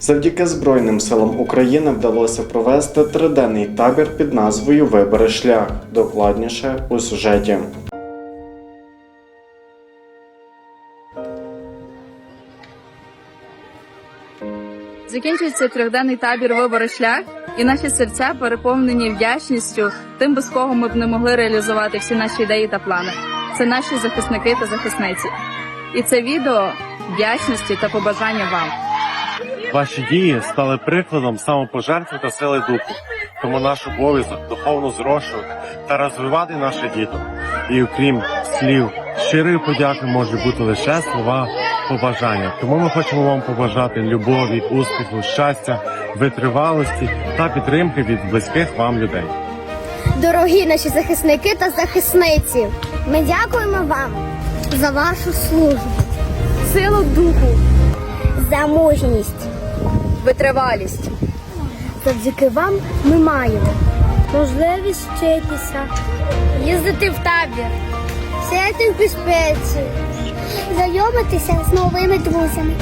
Завдяки Збройним силам України вдалося провести триденний табір під назвою Вибери шлях. Докладніше у сюжеті. Закінчується трьохденний табір вибори шлях, і наші серця переповнені вдячністю тим, без кого ми б не могли реалізувати всі наші ідеї та плани. Це наші захисники та захисниці. І це відео вдячності та побажання вам. Ваші дії стали прикладом самопожертви та сили духу. Тому наш обов'язок духовно зрошувати та розвивати наших діток. І окрім слів, щирої подяки може бути лише слова побажання. Тому ми хочемо вам побажати любові, успіху, щастя, витривалості та підтримки від близьких вам людей. Дорогі наші захисники та захисниці, ми дякуємо вам за вашу службу, силу духу, за мужність, Витривалість. Завдяки вам ми маємо можливість вчитися, їздити в табір, сидіти в безпеці, знайомитися з новими друзями.